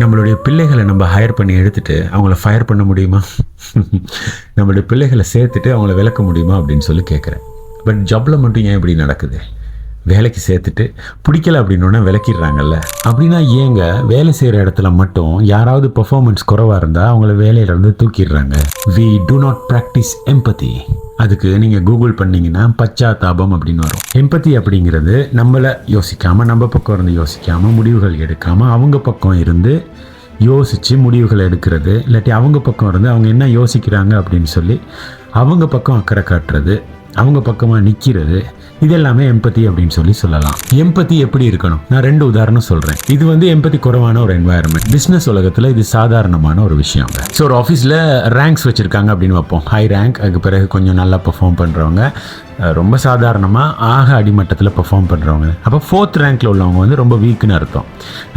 நம்மளுடைய பிள்ளைகளை நம்ம ஹையர் பண்ணி எடுத்துகிட்டு அவங்கள ஃபயர் பண்ண முடியுமா? நம்மளுடைய பிள்ளைகளை சேர்த்துட்டு அவங்கள விளக்க முடியுமா அப்படின்னு சொல்லி கேட்குறேன் பட் ஜாப்ல மட்டும் ஏன் இப்படி நடக்குது? வேலைக்கு சேர்த்துட்டு பிடிக்கல அப்படின்னோடனே விளக்கிடுறாங்கல்ல. அப்படின்னா ஏங்க வேலை செய்கிற இடத்துல மட்டும் யாராவது பெர்ஃபார்மன்ஸ் குறவாக இருந்தால் அவங்கள வேலையிலேருந்து தூக்கிடுறாங்க. We do not practice empathy அதுக்கு நீங்கள் கூகுள் பண்ணிங்கன்னா பச்சாத்தாபம் அப்படின்னு வரும். எம்பத்தி அப்படிங்கிறது நம்மளை யோசிக்காமல் நம்ம பக்கம் இருந்து யோசிக்காமல் முடிவுகள் எடுக்காமல் அவங்க பக்கம் இருந்து யோசித்து முடிவுகள் எடுக்கிறது. இல்லாட்டி அவங்க பக்கம் இருந்து அவங்க என்ன யோசிக்கிறாங்க அப்படின்னு சொல்லி அவங்க பக்கம் அக்கறை காட்டுறது. அவங்க பக்கமாக நிற்கிறது இது எல்லாமே எம்பத்தி அப்படின்னு சொல்லி சொல்லலாம். எம்பத்தி எப்படி இருக்கணும்? நான் ரெண்டு உதாரணம் சொல்கிறேன் இது வந்து எம்பத்தி குறைவான ஒரு என்வாயர்மெண்ட் பிஸ்னஸ் உலகத்தில் இது சாதாரணமான ஒரு விஷயம். ஸோ ஒரு ஆஃபீஸில் ரேங்க்ஸ் வச்சுருக்காங்க அப்படின்னு வைப்போம். ஹை ரேங்க் அதுக்கு பிறகு கொஞ்சம் நல்லா பர்ஃபார்ம் பண்ணுறவங்க ரொம்ப சாதாரணமாக ஆக அடிமட்டத்தில் பர்ஃபார்ம் பண்ணுறவங்க அப்போ ஃபோர்த் ரேங்க்கில் உள்ளவங்க வந்து ரொம்ப வீக்குன்னு அர்த்தம்.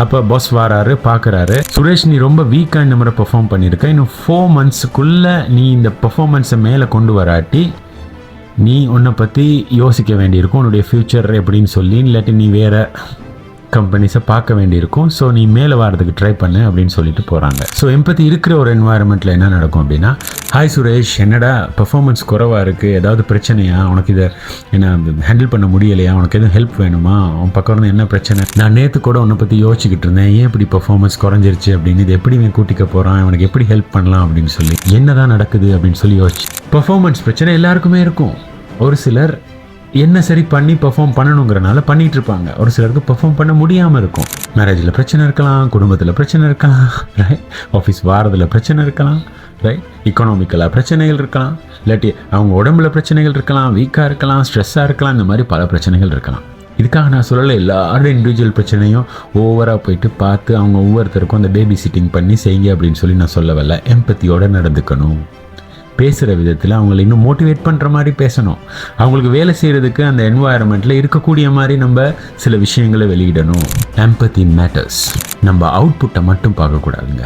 அப்போ பாஸ் வராரு பார்க்குறாரு சுரேஷ் நீ ரொம்ப வீக்காக இந்த முறை பெர்ஃபார்ம் பண்ணியிருக்க இன்னும் ஃபோர் மந்த்ஸுக்குள்ளே நீ இந்த பெர்ஃபார்மன்ஸை மேலே கொண்டு வராட்டி நீ உன்னை பற்றி யோசிக்க வேண்டியிருக்கும். உன்னுடைய ஃப்யூச்சர் எப்படின்னு சொல்லி இல்லாட்டி நீ வேறு கம்பெனிஸை பார்க்க வேண்டியிருக்கும். ஸோ நீ மேலே வரதுக்கு ட்ரை பண்ணு அப்படின்னு சொல்லிட்டு போகிறாங்க ஸோ எம்பத்தி இருக்கிற ஒரு என்வாயர்மெண்ட்டில் என்ன நடக்கும் அப்படின்னா ஹாய் சுரேஷ் என்னடா பர்ஃபாமன்ஸ் குறைவாக இருக்குது ஏதாவது பிரச்சனையா? உனக்கு இதை என்ன ஹேண்டில் பண்ண முடியலையா? உனக்கு எதுவும் ஹெல்ப் வேணுமா? உன் பக்கம் இருந்து என்ன பிரச்சனை? நான் நேற்று கூட உன்னை பற்றி யோசிச்சுக்கிட்டு இருந்தேன். ஏன் இப்படி பர்ஃபாமன்ஸ் குறைஞ்சிருச்சு? அப்படின்னு. இது எப்படி இவன் கூட்டிக்க போகிறான் உனக்கு எப்படி ஹெல்ப் பண்ணலாம்? அப்படின்னு சொல்லி. என்ன தான் நடக்குது? அப்படின்னு சொல்லி யோசிச்சு. பெர்ஃபார்மன்ஸ் பிரச்சனை எல்லாருக்குமே இருக்கும். ஒரு சிலர் என்ன சரி பண்ணி பெர்ஃபார்ம் பண்ணணுங்கிறனால பண்ணிட்டு இருப்பாங்க ஒரு சிலருக்கு பெர்ஃபார்ம் பண்ண முடியாமல் இருக்கும். மேரேஜில் பிரச்சனை இருக்கலாம் குடும்பத்தில் பிரச்சனை இருக்கலாம் ரைட் ஆஃபீஸ் வாரத்தில் பிரச்சனை இருக்கலாம் ரைட் இக்கனாமிக்கலாக பிரச்சனைகள் இருக்கலாம் இல்லாட்டி அவங்க உடம்புல பிரச்சனைகள் இருக்கலாம் வீக்காக இருக்கலாம் ஸ்ட்ரெஸ்ஸாக இருக்கலாம் இந்த மாதிரி பல பிரச்சனைகள் இருக்கலாம். இதுக்காக நான் சொல்லலை எல்லாரோட இண்டிவிஜுவல் பிரச்சனையும் ஓவராக போயிட்டு பார்த்து அவங்க ஒவ்வொருத்தருக்கும் அந்த பேபி சிட்டிங் பண்ணி செய்யுங்க அப்படின்னு சொல்லி நான் சொல்ல வரல எம்பத்தியோட நடந்துக்கணும். பேசுகிற விதத்தில் அவங்களை இன்னும் மோட்டிவேட் பண்ணுற மாதிரி பேசணும். அவங்களுக்கு வேலை செய்கிறதுக்கு அந்த என்வாயர்மெண்ட்டில் இருக்கக்கூடிய மாதிரி நம்ம சில விஷயங்களை வெளியிடணும். எம்பத்தி மேட்டர்ஸ் நம்ம அவுட்புட்டை மட்டும் பார்க்கக்கூடாதுங்க.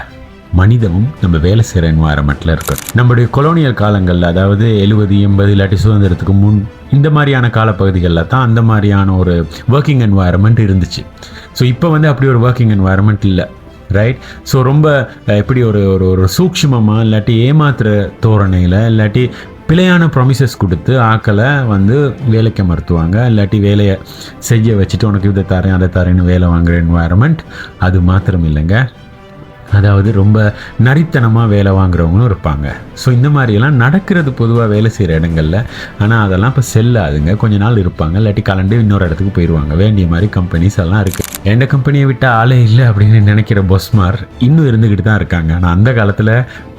மனிதமும் நம்ம வேலை செய்கிற என்வாயர்மெண்ட்டில் இருக்கணும். நம்முடைய கொலோனியல் காலங்களில் அதாவது எழுபது எண்பது இல்லாட்டி சுதந்திரத்துக்கு முன் இந்த மாதிரியான காலப்பகுதிகளில் தான் அந்த மாதிரியான ஒரு ஒர்க்கிங் என்வாயர்மெண்ட் இருந்துச்சு. ஸோ இப்போ வந்து அப்படி ஒரு ஒர்க்கிங் என்வாயர்மெண்ட் இல்லை. ரைட் ஸோ ரொம்ப எப்படி ஒரு ஒரு ஒரு சூக்ஷ்மமாக இல்லாட்டி ஏமாத்துற தோரணையில் இல்லாட்டி பிழையான ப்ராமிசஸ் கொடுத்து ஆக்களை வந்து வேலைக்கு மறுத்துவாங்க. இல்லாட்டி வேலையை செய்ய வச்சுட்டு உனக்கு இதை தரேன் அதை தரேன்னு வேலை வாங்குற என்வாயர்மெண்ட் அது மாத்திரம் இல்லைங்க அதாவது ரொம்ப நரித்தனமாக வேலை வாங்குறவங்களும் இருப்பாங்க. ஸோ இந்த மாதிரியெல்லாம் நடக்கிறது பொதுவாக வேலை செய்கிற இடங்களில். ஆனால் அதெல்லாம் இப்போ செல்லாதுங்க. கொஞ்ச நாள் இருப்பாங்க. இல்லாட்டி கலண்டு இன்னொரு இடத்துக்கு போயிடுவாங்க வேண்டிய மாதிரி கம்பெனிஸ் எல்லாம் இருக்குது எந்த கம்பெனியை விட்டால் ஆளே இல்லை அப்படின்னு நினைக்கிற பொஸ்மார் இன்னும் இருந்துக்கிட்டு தான் இருக்காங்க. ஆனால் அந்த காலத்தில்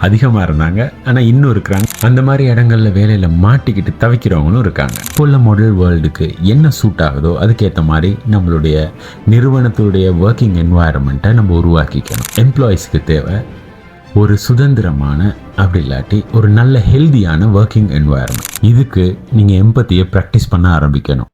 அதிகமாக இருந்தாங்க. ஆனால் இன்னும் இருக்கிறாங்க. அந்த மாதிரி இடங்கள்ல வேலையில் மாட்டிக்கிட்டு தவிக்கிறவங்களும் இருக்காங்க. இப்போ உள்ள மாடல் வேர்ல்டுக்கு என்ன சூட் ஆகுதோ அதுக்கேற்ற மாதிரி நம்மளுடைய நிறுவனத்துடைய ஒர்க்கிங் என்வாயரமெண்ட்டை நம்ம உருவாக்கிக்கணும். எம்ப்ளாயீஸ்க்கு தேவை ஒரு சுதந்திரமான அப்படி இல்லாட்டி ஒரு நல்ல ஹெல்தியான ஒர்க்கிங் என்வாயர்மெண்ட் இதுக்கு நீங்கள் எம்பத்தியை ப்ராக்டிஸ் பண்ண ஆரம்பிக்கணும்.